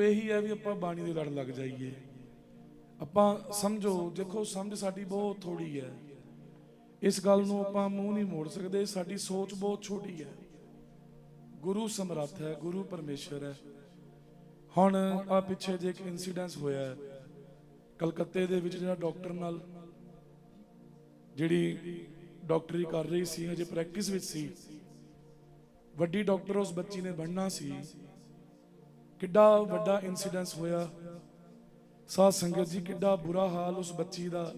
ਉਹ ਇਹੀ ਹੈ ਵੀ ਆਪਾਂ ਬਾਣੀ ਦੇ ਲੜ ਲੱਗ ਜਾਈਏ। ਆਪਾਂ ਸਮਝੋ, ਦੇਖੋ, ਸਮਝ ਸਾਡੀ ਬਹੁਤ ਥੋੜੀ ਹੈ। ਇਸ ਗੱਲ ਨੂੰ ਆਪਾਂ ਮੂੰਹ ਨਹੀਂ ਮੋੜ ਸਕਦੇ, ਸਾਡੀ ਸੋਚ ਬਹੁਤ ਛੋਟੀ ਹੈ। ਗੁਰੂ ਸਮਰੱਥ ਹੈ, ਗੁਰੂ ਪਰਮੇਸ਼ਰ ਹੈ। ਹੁਣ ਆ ਪਿੱਛੇ ਜੇ ਇੱਕ ਇਨਸੀਡੈਂਸ ਹੋਇਆ ਹੈ, ਕਲਕੱਤੇ ਦੇ ਵਿੱਚ ਜਿਹੜਾ ਡਾਕਟਰ ਨਾਲ ਜਿਹੜੀ ਡਾਕਟਰੀ ਕਰ ਰਹੀ ਸੀ, ਹਜੇ ਪ੍ਰੈਕਟਿਸ ਵਿੱਚ ਸੀ। ਵੱਡੀ ਡਾਕਟਰ ਉਸ ਬੱਚੀ ਨੇ ਬਣਨਾ ਸੀ। ਕਿੱਡਾ ਵੱਡਾ ਇਨਸੀਡੈਂਸ ਹੋਇਆ। ਸਾਧ ਸੰਗਤ ਜੀ, ਕਿੱਡਾ ਬੁਰਾ ਹਾਲ ਉਸ ਬੱਚੀ ਦਾ।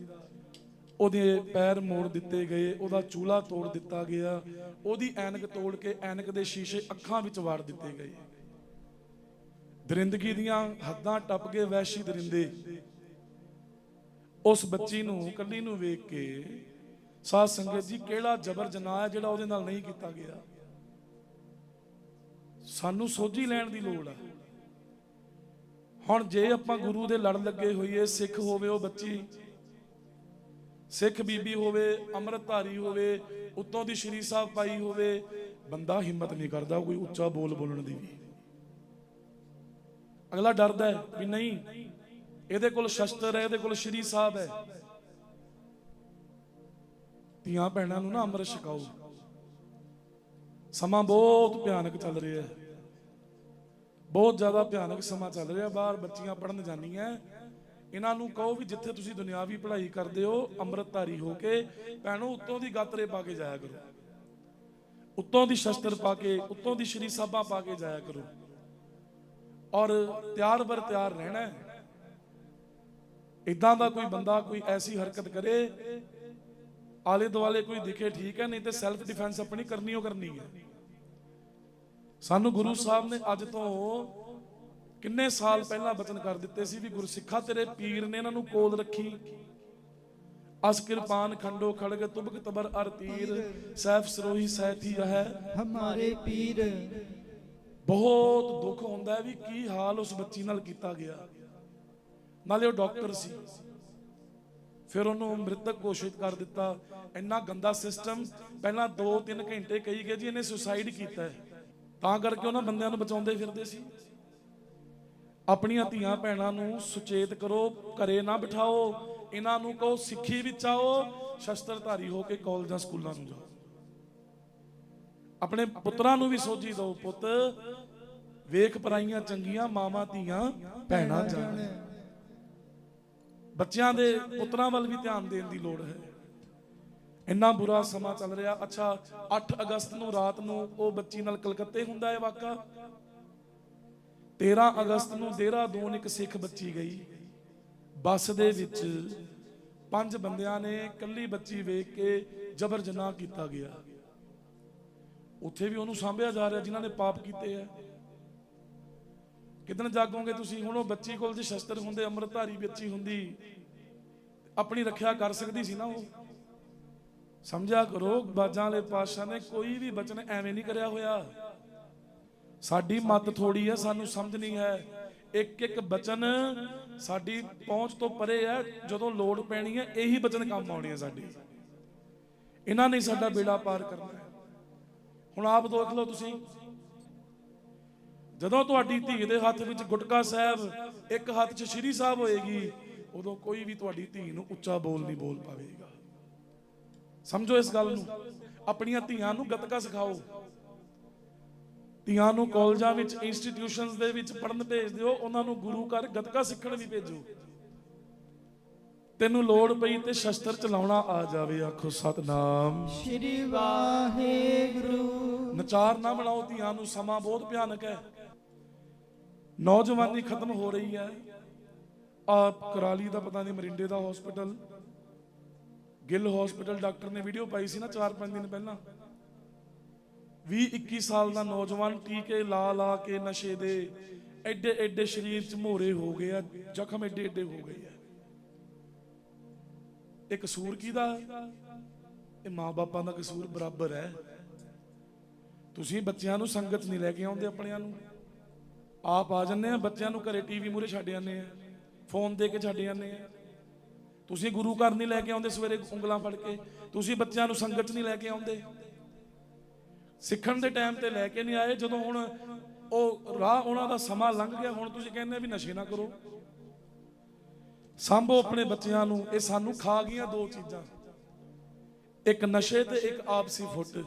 ਉਹਦੇ ਪੈਰ ਮੋੜ ਦਿੱਤੇ ਗਏ, ਉਹਦਾ ਚੂਲਾ ਤੋੜ ਦਿੱਤਾ ਗਿਆ। ਉਹਦੀ ਐਨਕ ਤੋੜ ਕੇ ਐਨਕ ਦੇ ਸ਼ੀਸ਼ੇ ਅੱਖਾਂ ਵਿੱਚ ਵਾੜ ਦਿੱਤੇ ਗਏ। ਦਰਿੰਦਗੀ ਦੀਆਂ ਹੱਦਾਂ ਟੱਪ ਕੇ ਵੈਸ਼ੀ ਦਰਿੰਦੇ। ਉਸ ਬੱਚੀ ਨੂੰ, ਕੱਲੀ ਨੂੰ ਵੇਖ ਕੇ ਸਾਧ ਸੰਗਤ ਜੀ, ਕਿਹੜਾ ਜਬਰ ਜਨਾਹ ਜਿਹੜਾ ਉਹਦੇ ਨਾਲ ਨਹੀਂ ਕੀਤਾ ਗਿਆ। ਸਾਨੂੰ ਸੋਝੀ ਲੈਣ ਦੀ ਲੋੜ ਹੈ ਹੁਣ ਜੇ ਆਪਾਂ ਗੁਰੂ ਦੇ ਲੜ ਲੱਗੇ ਹੋਈਏ, ਸਿੱਖ ਹੋਵੇ ਉਹ ਬੱਚੀ, ਸਿੱਖ ਬੀਬੀ ਹੋਵੇ, ਅੰਮ੍ਰਿਤਧਾਰੀ ਹੋਵੇ, ਉਤੋਂ ਦੀ ਸ਼੍ਰੀ ਸਾਹਿਬ ਪਾਈ ਹੋਵੇ, ਬੰਦਾ ਹਿੰਮਤ ਨਹੀਂ ਕਰਦਾ ਕੋਈ ਉੱਚਾ ਬੋਲ ਬੋਲਣ ਦੀ ਵੀ। ਅਗਲਾ ਡਰਦਾ ਹੈ ਵੀ ਨਹੀਂ, ਇਹਦੇ ਕੋਲ ਸ਼ਸਤਰ ਹੈ, ਇਹਦੇ ਕੋਲ ਸ਼੍ਰੀ ਸਾਹਿਬ ਹੈ। ਧੀਆਂ ਭੈਣਾਂ ਨੂੰ ਨਾ ਅੰਮ੍ਰਿਤ ਛਕਾਓ। ਸਮਾਂ ਬਹੁਤ ਭਿਆਨਕ ਚੱਲ ਰਿਹਾ ਹੈ। ਬਹੁਤ ਜ਼ਿਆਦਾ ਭਿਆਨਕ ਸਮਾਂ ਚੱਲ ਰਿਹਾ, ਬਾਹਰ ਬੱਚੀਆਂ ਪੜਨ ਜਾਂਦੀਆਂ। ਇਹਨਾਂ ਨੂੰ ਕਹੋ ਵੀ ਜਿੱਥੇ ਤੁਸੀਂ ਦੁਨਿਆਵੀ ਪੜ੍ਹਾਈ ਕਰਦੇ ਹੋ, ਅੰਮ੍ਰਿਤਧਾਰੀ ਹੋ ਕੇ, ਭੈਣੋ, ਉੱਤੋਂ ਦੀ ਗਾਤਰੇ ਪਾ ਕੇ ਜਾਇਆ ਕਰੋ। ਉੱਤੋਂ ਦੀ ਸ਼ਸਤਰ ਪਾ ਕੇ, ਉੱਤੋਂ ਦੀ ਸ਼੍ਰੀ ਸਾਹਿਬਾਂ ਪਾ ਕੇ ਜਾਇਆ ਕਰੋ। ਔਰ ਤਿਆਰ ਬਰ ਤਿਆਰ ਰਹਿਣਾ ਹੈ। ਇਦਾਂ ਦਾ ਕੋਈ ਬੰਦਾ ਕੋਈ ਐਸੀ ਹਰਕਤ ਕਰੇ ਆਲੇ ਦੁਆਲੇ ਕੋਈ ਦਿਖੇ ਠੀਕ ਹੈ, ਨਹੀਂ ਤੇ ਸੈਲਫ ਡਿਫੈਂਸ ਆਪਣੀ ਕਰਨੀ ਉਹ ਕਰਨੀ ਹੈ। ਸਾਨੂੰ ਗੁਰੂ ਸਾਹਿਬ ਨੇ ਅੱਜ ਤੋਂ ਕਿੰਨੇ ਸਾਲ ਪਹਿਲਾਂ ਬਚਨ ਕਰ ਦਿੱਤੇ ਸੀ ਵੀ ਗੁਰਸਿੱਖਾ ਤੇਰੇ ਪੀਰ ਨੇ ਇਹਨਾਂ ਨੂੰ ਕੋਲ ਰੱਖੀ। ਅਸ ਕਿਰਪਾਨ ਖੰਡੋ ਖੜਗ ਤੁਬਕ ਤਬਰ ਅਰ ਤੀਰ ਸੈਫ ਸਰੋਹੀ ਸੈਥੀ ਹੈ ਹਮਾਰੇ ਪੀਰ। ਬਹੁਤ ਦੁੱਖ ਹੁੰਦਾ ਵੀ ਕੀ ਹਾਲ ਉਸ ਬੱਚੀ ਨਾਲ ਕੀਤਾ ਗਿਆ। ਨਾਲੇ ਉਹ ਡਾਕਟਰ ਸੀ। ਫਿਰ ਉਹਨੂੰ ਮ੍ਰਿਤਕ ਘੋਸ਼ਿਤ ਕਰ ਦਿੱਤਾ। ਇੰਨਾ ਗੰਦਾ ਸਿਸਟਮ ਪਹਿਲਾਂ 2-3 ਘੰਟੇ ਕਹੀ ਗਏ ਜੀ ਇਹਨੇ ਸੁਸਾਈਡ ਕੀਤਾ ਹੈ। ਤਾਂ ਕਰਕੇ ਉਹਨਾਂ ਬੰਦਿਆਂ ਨੂੰ ਬਚਾਉਂਦੇ ਫਿਰਦੇ ਸੀ। ਆਪਣੀਆਂ ਧੀਆਂ ਭੈਣਾਂ ਨੂੰ ਸੁਚੇਤ ਕਰੋ, ਘਰੇ ਨਾ ਬਿਠਾਓ, ਇਹਨਾਂ ਨੂੰ ਕਹੋ, ਸਿੱਖੀ ਵਿੱਚ ਆਓ, ਸ਼ਸਤਰਧਾਰੀ ਹੋ ਕੇ ਕਾਲਜਾਂ, ਸਕੂਲਾਂ ਨੂੰ ਜਾਓ। ਆਪਣੇ ਪੁੱਤਰਾਂ ਨੂੰ ਵੀ ਸੋਝੀ ਦਿਓ, ਪੁੱਤ, ਵੇਖ ਪਰਾਈਆਂ ਚੰਗੀਆਂ, ਮਾਵਾਂ, ਧੀਆਂ, ਭੈਣਾਂ ਜਾਣ। ਬੱਚਿਆਂ ਦੇ ਪੁੱਤਰਾਂ ਵੱਲ ਵੀ ਧਿਆਨ ਦੇਣ ਦੀ ਲੋੜ ਹੈ। ਇੰਨਾ ਬੁਰਾ ਸਮਾਂ ਚੱਲ ਰਿਹਾ। ਅੱਛਾ 8 ਅਗਸਤ ਨੂੰ ਰਾਤ ਨੂੰ ਉਹ ਬੱਚੀ ਨਾਲ ਕਲਕੱਤੇ ਹੁੰਦਾ ਹੈ ਵਾਕਾ। 13 ਅਗਸਤ ਨੂੰ ਦੇਹਰਾਦੂਨ ਇੱਕ ਸਿੱਖ ਬੱਚੀ ਗਈ। ਬੱਸ ਦੇ ਵਿੱਚ ਪੰਜ ਬੰਦਿਆਂ ਨੇ ਕੱਲੀ ਬੱਚੀ ਵੇਖ ਕੇ ਜਬਰ ਜਨਾਹ ਕੀਤਾ ਗਿਆ। ਉੱਥੇ ਵੀ ਉਹਨੂੰ ਸਾਂਭਿਆ ਜਾ ਰਿਹਾ, ਜਿਨ੍ਹਾਂ ਨੇ ਪਾਪ ਕੀਤੇ ਆ। ਕਿਦਨ ਜਾਗੋਗੇ ਤੁਸੀਂ? ਹੁਣ ਉਹ ਬੱਚੀ ਕੋਲ ਜੇ ਸ਼ਸਤਰ ਹੁੰਦੇ, ਅੰਮ੍ਰਿਤਧਾਰੀ ਬੱਚੀ ਹੁੰਦੀ, ਆਪਣੀ ਰੱਖਿਆ ਕਰ ਸਕਦੀ ਸੀ ਨਾ ਉਹ? ਸਮਝਿਆ ਕਰੋ, ਬਾਜਾਂ ਵਾਲੇ ਪਾਤਸ਼ਾਹ ਨੇ ਕੋਈ ਵੀ ਬਚਨ ਐਵੇਂ ਨਹੀਂ ਕਰਿਆ ਹੋਇਆ। ਸਾਡੀ ਮੱਤ ਥੋੜੀ ਹੈ, ਸਾਨੂੰ ਸਮਝ ਨਹੀਂ ਹੈ। ਇੱਕ ਇੱਕ ਬਚਨ ਸਾਡੀ ਪਹੁੰਚ ਤੋਂ ਪਰੇ ਹੈ, ਜਦੋਂ ਲੋੜ ਪੈਣੀ ਹੈ, ਇਹੀ ਬਚਨ ਕੰਮ ਆਉਣੇ ਆ ਸਾਡੇ। ਇਹਨਾਂ ਨੇ ਸਾਡਾ ਬੇੜਾ ਪਾਰ ਕਰਨਾ ਹੈ। ਹੁਣ ਆਪ ਦੇਖ ਲਓ ਤੁਸੀਂ, ਜਦੋਂ ਤੁਹਾਡੀ ਧੀ ਦੇ ਹੱਥ ਵਿੱਚ ਗੁਟਕਾ ਸਾਹਿਬ ਇੱਕ ਹੱਥ 'ਚ ਸ਼੍ਰੀ ਸਾਹਿਬ ਹੋਏਗੀ, ਉਦੋਂ ਕੋਈ ਵੀ ਤੁਹਾਡੀ ਧੀ ਨੂੰ ਉੱਚਾ ਬੋਲ ਨਹੀਂ ਬੋਲ ਪਾਵੇਗਾ। ਸਮਝੋ ਇਸ ਗੱਲ ਨੂੰ। ਆਪਣੀਆਂ ਧੀਆਂ ਨੂੰ ਗੱਤਕਾ ਸਿਖਾਓ। ਧੀਆਂ ਨੂੰ ਕਾਲਜਾਂ ਵਿੱਚ ਇੰਸਟੀਟਿਊਸ਼ਨਸ ਦੇ ਵਿੱਚ ਪੜਨ ਭੇਜ ਦਿਓ। ਉਹਨਾਂ ਨੂੰ ਗੁਰੂ ਘਰ ਗੱਤਕਾ ਸਿੱਖਣ ਵੀ ਭੇਜੋ। ਤੈਨੂੰ ਲੋੜ ਪਈ ਤੇ ਸ਼ਸਤਰ ਚਲਾਉਣਾ ਆ ਜਾਵੇ ਆਖੋ ਸਤਨਾਮ। ਸ਼੍ਰੀ ਵਾਹਿਗੁਰੂ। ਨਚਾਰ ਨਾ ਬਣਾਓ ਧੀਆਂ ਨੂੰ ਸਮਾਂ ਬਹੁਤ ਭਿਆਨਕ ਹੈ। ਨੌਜਵਾਨੀ ਖਤਮ ਹੋ ਰਹੀ ਹੈ। ਆ ਕਰਾਲੀ ਦਾ ਪਤਾ ਨਹੀਂ ਮਰਿੰਡੇ ਦਾ ਹਸਪੀਟਲ ਗਿੱਲ ਹਸਪੀਟਲ ਡਾਕਟਰ ਨੇ ਵੀਡੀਓ ਪਾਈ ਸੀ ਨਾ 4-5 ਦਿਨ ਪਹਿਲਾਂ। 20 21 ਸਾਲ ਦਾ ਨੌਜਵਾਨ ਟੀਕੇ ਲਾ ਲਾ ਕੇ ਨਸ਼ੇ ਦੇ ਐਡੇ ਐਡੇ ਸਰੀਰ 'ਚ ਮੋਰੇ ਹੋ ਗਏ ਆ, ਜ਼ਖਮ ਐਡੇ ਐਡੇ ਹੋ ਗਏ ਆ। ਇਹ ਕਸੂਰ ਕਿਹਦਾ? ਇਹ ਮਾਪੇ ਦਾ ਕਸੂਰ ਬਰਾਬਰ ਹੈ। ਤੁਸੀਂ ਬੱਚਿਆਂ ਨੂੰ ਸੰਗਤ ਨਹੀਂ ਲੈ ਕੇ ਆਉਂਦੇ ਆਪਣਿਆਂ ਨੂੰ। ਆਪ ਆ ਜੰਨੇ ਆ, ਬੱਚਿਆਂ ਨੂੰ ਘਰੇ ਟੀਵੀ ਮੂਰੇ ਛੱਡ ਜਾਂਦੇ ਆ, ਫੋਨ ਦੇ ਕੇ ਛੱਡ ਜਾਂਦੇ ਆ। ਤੁਸੀਂ ਗੁਰੂ ਘਰ ਨਹੀਂ ਲੈ ਕੇ ਆਉਂਦੇ ਸਵੇਰੇ ਉਂਗਲਾਂ ਫੜ ਕੇ? ਤੁਸੀਂ ਬੱਚਿਆਂ ਨੂੰ ਸੰਗਤ ਨਹੀਂ ਲੈ ਕੇ ਆਉਂਦੇ? ਸਿੱਖਣ ਦੇ ਟਾਈਮ ਤੇ ਲੈ ਕੇ ਨਹੀਂ ਆਏ, ਜਦੋਂ ਹੁਣ ਉਹ ਰਾਹ ਉਹਨਾਂ ਦਾ ਸਮਾਂ ਲੰਘ ਗਿਆ, ਹੁਣ ਤੁਸੀਂ ਕਹਿੰਦੇ ਵੀ ਨਸ਼ੇ ਨਾ ਕਰੋ। ਸੰਭੋ ਆਪਣੇ ਬੱਚਿਆਂ ਨੂੰ, ਇਹ ਸਾਨੂੰ ਖਾ ਗਈਆਂ ਦੋ ਚੀਜ਼ਾਂ। ਇੱਕ ਨਸ਼ੇ ਤੇ ਇੱਕ ਆਪਸੀ ਫੁੱਟ।